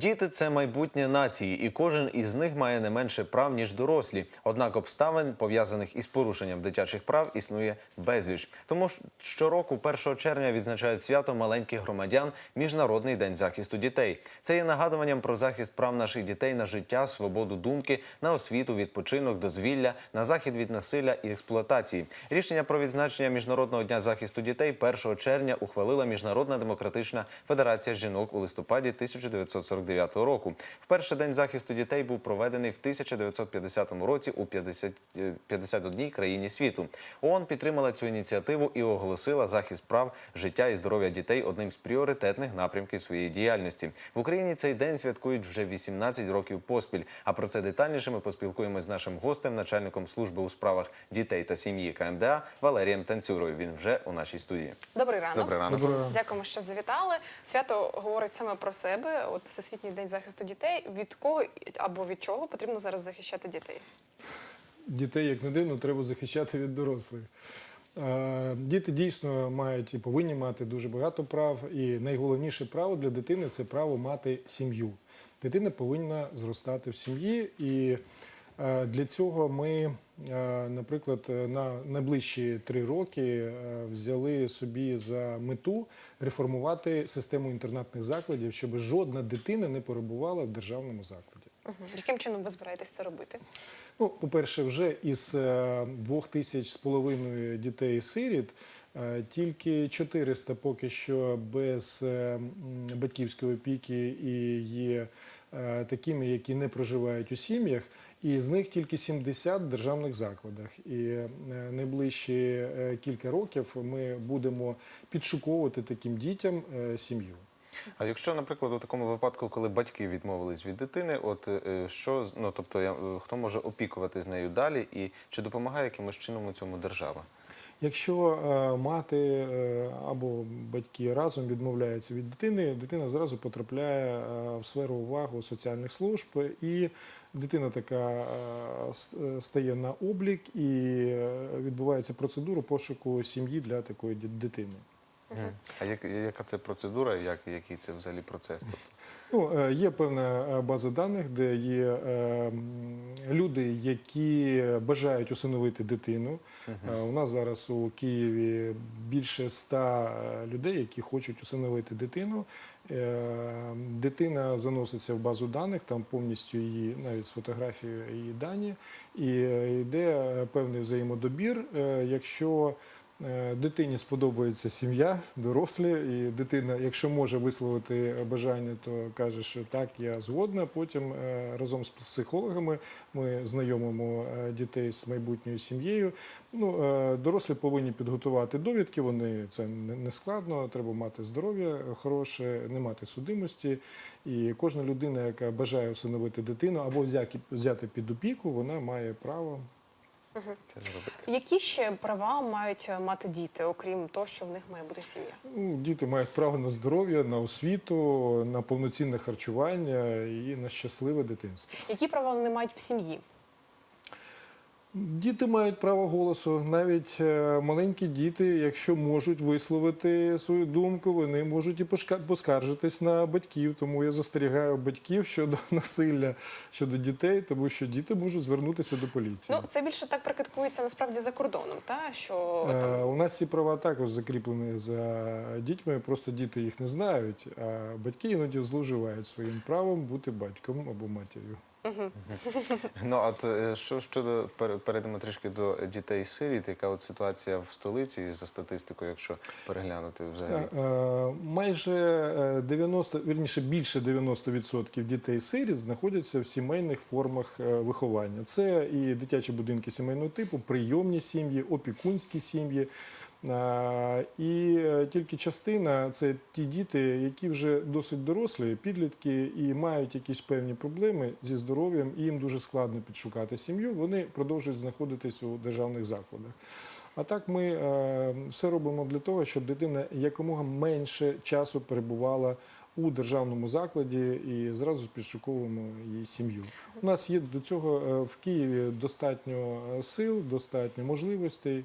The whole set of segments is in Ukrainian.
Діти це майбутнє нації, і кожен із них має не менше прав ніж дорослі. Однак обставин пов'язаних із порушенням дитячих прав існує безліч. Тому щороку, 1 червня, відзначають свято маленьких громадян Міжнародний день захисту дітей. Це є нагадуванням про захист прав наших дітей на життя, свободу думки, на освіту, відпочинок, дозвілля, на захід від насилля і експлуатації. Рішення про відзначення міжнародного дня захисту дітей 1 червня ухвалила Міжнародна демократична федерація жінок у листопаді 1949 року. В перший день захисту дітей був проведений в 1950 році у 50, е, 51 країні світу. ООН підтримала цю ініціативу і оголосила захист прав життя і здоров'я дітей одним з пріоритетних напрямків своєї діяльності. В Україні цей день святкують вже 18 років поспіль. А про це детальніше ми поспілкуємося з нашим гостем, начальником служби у справах дітей та сім'ї КМДА Валерієм Танцюрою. Він вже у нашій студії. Добрий ранок. Добрий ранок. Доброго ранку. Дякуємо, що завітали. Свято говорить саме про себе. От Всесвітній день захисту дітей. Від кого або від чого потрібно зараз захищати дітей? Дітей, як не дивно, треба захищати від дорослих. Е, Діти дійсно мають і повинні мати дуже багато прав. І найголовніше право для дитини це право мати сім'ю. Дитина повинна зростати в сім'ї, і для цього ми, е, наприклад, на найближчі три роки е, взяли собі за мету реформувати систему інтернатних закладів, щоб жодна дитина не перебувала в державному закладі. Угу. Яким чином ви збираєтесь це робити? Ну, по-перше, вже із е, двох тисяч з половиною дітей-сиріт е, тільки 400 поки що без е, батьківської опіки і є е, такими, які не проживають у сім'ях. І з них тільки 70 в державних закладах. І е, найближчі е, кілька років ми будемо підшуковувати таким дітям е, сім'ю. А якщо, наприклад, у такому випадку, коли батьки відмовились від дитини, от е, що ну тобто е, хто може опікувати з нею далі, і чи допомагає якимось чином у цьому держава? Якщо е, мати е, або батьки разом відмовляються від дитини, дитина зразу потрапляє е, в сферу уваги соціальних служб, і дитина така стає на облік і відбувається процедура пошуку сім'ї для такої дитини. А як, яка це процедура, як, який це взагалі процес? Ну, е, є певна е, база даних, де є е, люди, які бажають усиновити дитину. Е, У нас зараз у Києві більше ста людей, які хочуть усиновити дитину. Дитина заноситься в базу даних, там повністю її навіть з фотографією її дані, і йде певний взаємодобір. Якщо Дитині сподобається сім'я, дорослі, і дитина, якщо може висловити бажання, то каже, що так, я згодна. Потім е, разом з психологами ми знайомимо е, дітей з майбутньою сім'єю. Ну, е, дорослі повинні підготувати довідки. Вони це не складно. Треба мати здоров'я хороше, не мати судимості. І кожна людина, яка бажає усиновити дитину або взяти під опіку, вона має право це не робити. Які ще права мають е, мати діти, окрім того, що в них має бути сім'я? Ну, Діти мають право на здоров'я, на освіту, на повноцінне харчування і на щасливе дитинство. Які права вони мають в сім'ї? Діти мають право голосу. Навіть е, маленькі діти, якщо можуть висловити свою думку, вони можуть і поскаржитись на батьків. Тому я застерігаю батьків щодо насилля щодо дітей, тому що діти можуть звернутися до поліції. Ну це більше так практикується насправді за кордоном, та що Е, там У нас ці права також закріплені за дітьми, просто діти їх не знають, а батьки іноді зловживають своїм правом бути батьком або матір'ю. Ну от е, що щодо пере- перейдемо трішки до дітей-сиріт, яка от ситуація в столиці за статистикою, якщо переглянути взагалі? Е, Майже е, 90, вірніше більше 90% дітей-сиріт знаходяться в сімейних формах е, виховання. Це і дитячі будинки сімейного типу, прийомні сім'ї, опікунські сім'ї. Е, І е, тільки частина це ті діти, які вже досить дорослі, підлітки і мають якісь певні проблеми зі здоров'ям, і їм дуже складно підшукати сім'ю. Вони продовжують знаходитись у державних закладах. А так ми е, все робимо для того, щоб дитина якомога менше часу перебувала у державному закладі і зразу підшуковуємо її сім'ю. У нас є до цього в Києві достатньо сил, достатньо можливостей.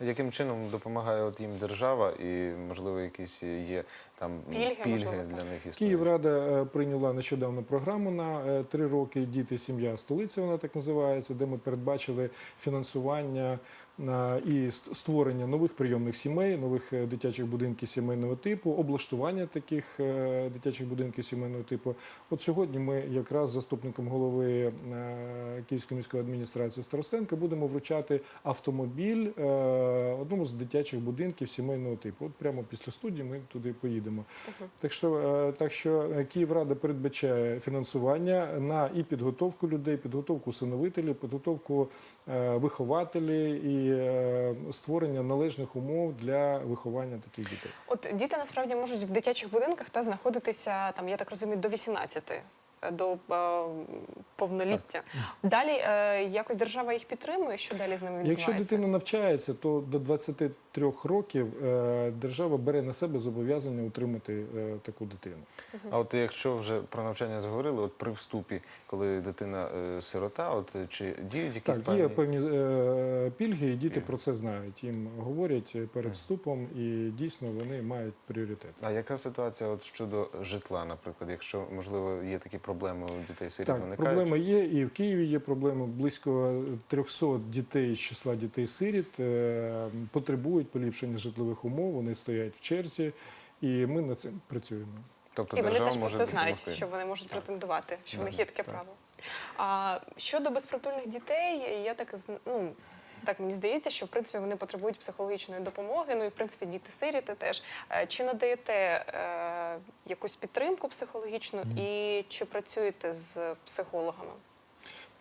Яким чином допомагає от їм держава і, можливо, якісь є там Пільги, можливо, для них існують? Київрада е, прийняла нещодавно програму на е, три роки Діти, сім'я, столиця. Вона так називається, де ми передбачили фінансування е, і ст- створення нових прийомних сімей, нових дитячих будинків сімейного типу, облаштування таких дитячих будинків сімейного типу. От сьогодні ми якраз з заступником голови Київської міської адміністрації Старостенка будемо вручати автомобіль одному з дитячих будинків сімейного типу. От прямо після студії ми туди поїдемо. Так що, е, так що е, Київрада передбачає фінансування на і підготовку людей, підготовку усиновителів, підготовку вихователі вихователів і е, створення належних умов для виховання таких дітей. От діти насправді можуть в дитячих будинках та знаходитися там, я так розумію, до 18, е, до е, повноліття. Далі е, якось держава їх підтримує. Що далі з ними відбувається? Якщо дитина навчається, то до 23 років е, держава бере на себе зобов'язання утримати таку дитину. А от якщо вже про навчання заговорили, от при вступі, коли дитина сирота, от чи діють якісь Так, певні... є певні пільги, і діти про це знають. Їм говорять перед вступом, і дійсно вони мають пріоритет. А яка ситуація от щодо житла, наприклад, якщо можливо є такі проблеми у дітей сиріт Так, проблема є, і в Києві є проблеми. Близько 300 дітей з числа дітей-сиріт е, потребують поліпшення житлових умов. Вони стоять в черзі, і ми над цим працюємо. Тобто І вони теж про це знають, допомогти. що вони можуть претендувати, що в Да, них є таке так. право. А щодо безпритульних дітей, я так ну. Так мені здається, що в принципі вони потребують психологічної допомоги. Ну і в принципі діти сиріти теж. Е, Чи надаєте е, якусь підтримку психологічну і чи працюєте з психологами?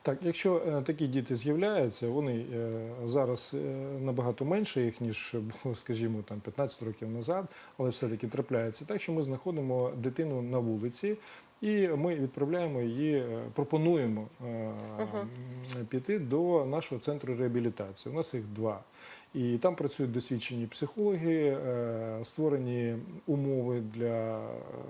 Так, якщо е, такі діти з'являються, вони е, зараз е, набагато менше їх, ніж було, скажімо, там 15 років назад, але все-таки трапляється так, що ми знаходимо дитину на вулиці. І ми відправляємо її, е, пропонуємо е, піти до нашого центру реабілітації. У нас їх два. І там працюють досвідчені психологи, е, створені умови для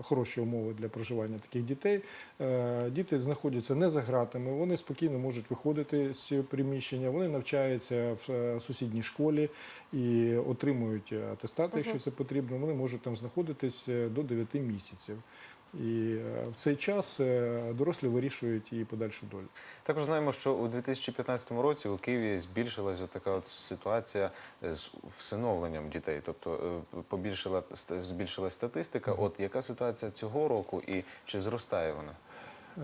хороші умови для проживання таких дітей. Е, Діти знаходяться не за ґратами, вони спокійно можуть виходити з приміщення. Вони навчаються в е, сусідній школі і отримують атестати, якщо це потрібно. Вони можуть там знаходитись до 9 місяців. І в цей час дорослі вирішують її подальшу долю. Також знаємо, що у 2015 році у Києві збільшилась така от ситуація з всиновленням дітей, тобто е, побільшила збільшилась статистика. От яка ситуація цього року і чи зростає вона?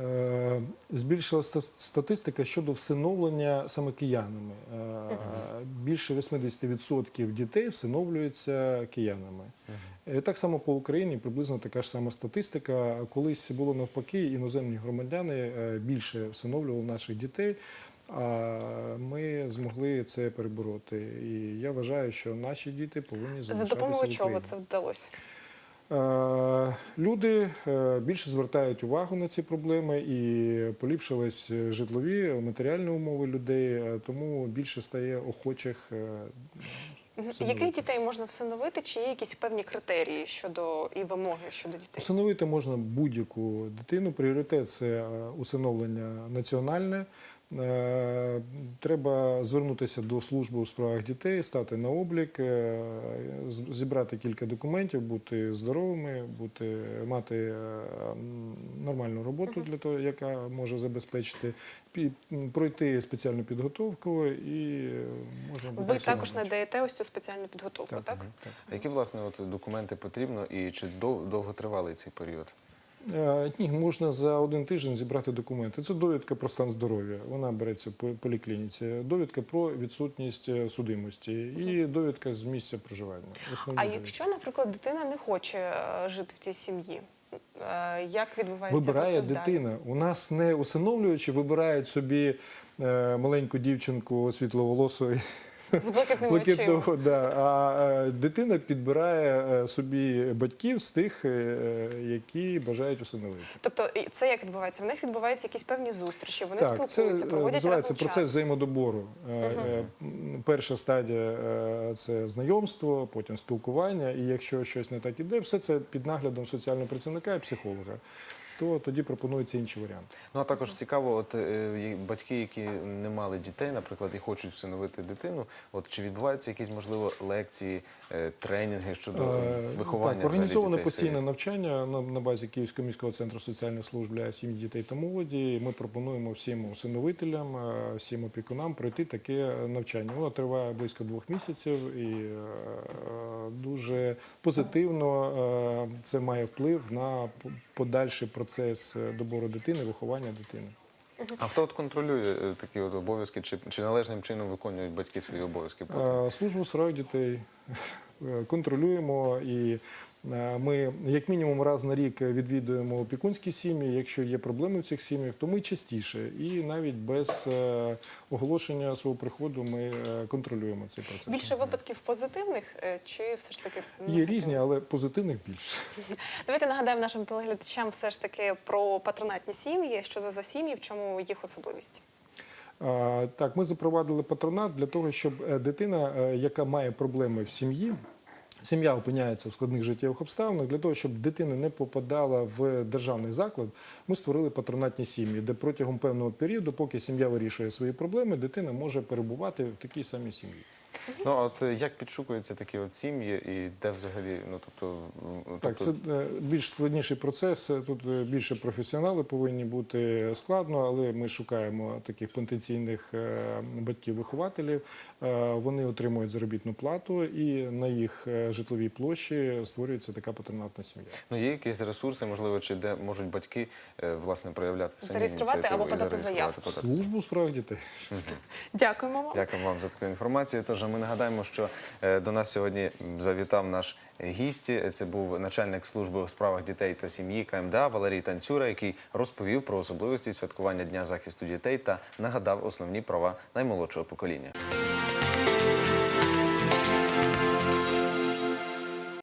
Е, Збільшилася статистика щодо всиновлення саме киянами. Е, Більше 80% дітей всиновлюються киянами. Е, Так само по Україні приблизно така ж сама статистика. Колись було навпаки, іноземні громадяни е, більше всиновлювали наших дітей. А ми змогли це перебороти. І я вважаю, що наші діти повинні За залишатися допомогою в чого це вдалося? Е, Люди е, більше звертають увагу на ці проблеми і поліпшились житлові матеріальні умови людей, е, тому більше стає охочих. всиновити. Яких дітей можна всиновити? Чи є якісь певні критерії щодо і вимоги щодо дітей? Усиновити можна будь-яку дитину. Пріоритет це усиновлення національне. Е, Треба звернутися до служби у справах дітей, стати на облік, е, зібрати кілька документів, бути здоровими, бути, мати е, нормальну роботу для того, яка може забезпечити, пройти спеціальну підготовку і можна буде Ви також надаєте ось цю спеціальну підготовку, так? так. А які власне от документи потрібно і чи дов- довго тривалий цей період? Е, Ні, можна за один тиждень зібрати документи. Це довідка про стан здоров'я. Вона береться по поліклініці. Довідка про відсутність е, судимості і довідка з місця проживання. Основні А довідки. якщо, наприклад, дитина не хоче е, жити в цій сім'ї, як відбувається вибирає процес далі? дитина. У нас не усиновлюючи, вибирають собі маленьку дівчинку світловолосу. З блакитними? Да. А е, дитина підбирає е, собі батьків з тих, е, які бажають усиновити. Тобто це як відбувається? В них відбуваються якісь певні зустрічі, вони Так, спілкуються, е, проводять називається разом процес час. взаємодобору. Е, Перша стадія це знайомство, потім спілкування. І якщо щось не так іде, все це під наглядом соціального працівника і психолога. То тоді пропонуються інші варіанти. Ну а також цікаво, от е, батьки, які не мали дітей, наприклад, і хочуть всиновити дитину. От чи відбуваються якісь можливо лекції, е, тренінги щодо Е, виховання так, організовано взагалі дітей постійне сиріт? навчання на, на базі Київського міського центру соціальних служб для сім'ї, дітей та молоді. Ми пропонуємо всім усиновителям, е, всім опікунам пройти таке навчання. Воно триває близько двох місяців і е, дуже позитивно е, це має вплив на п- подальший процес е, добору дитини, виховання дитини. А хто от контролює е, такі от обов'язки? Чи, чи належним чином виконують батьки свої обов'язки? Е, Службу сраю дітей контролюємо і е, ми як мінімум раз на рік відвідуємо опікунські сім'ї. Якщо є проблеми в цих сім'ях, то ми частіше і навіть без е, оголошення свого приходу ми е, контролюємо цей процес. Більше випадків позитивних чи все ж таки Є різні, але позитивних більше. Давайте нагадаємо нашим телеглядачам все ж таки про патронатні сім'ї. Що це за сім'ї, в чому їх особливість? Так, ми запровадили патронат для того, щоб е, дитина, е, яка має проблеми в сім'ї, сім'я опиняється в складних життєвих обставинах, для того, щоб дитина не попадала в державний заклад, ми створили патронатні сім'ї, де протягом певного періоду, поки сім'я вирішує свої проблеми, дитина може перебувати в такій самій сім'ї. Ну а от е, як підшукуються такі от сім'ї, і де взагалі, ну тобто, Так, тобто це е, більш складніший процес. е, Тут е, більше професіонали повинні бути складно, але ми шукаємо таких потенційних е, батьків-вихователів. Е, Вони отримують заробітну плату, і на їх е, житловій площі створюється така патронатна сім'я. ну є якісь ресурси, можливо, чи де можуть батьки е, власне проявляти самі Зареєструвати ініціативу або і подати зареєструвати, подати Службу у справах дітей. Дякуємо вам. Дякую вам за таку інформацію. Тож ми нагадаємо, що е, до нас сьогодні завітав наш гість. Це був начальник служби у справах дітей та сім'ї КМДА Валерій Танцюра, який розповів про особливості святкування Дня захисту дітей та нагадав основні права наймолодшого покоління.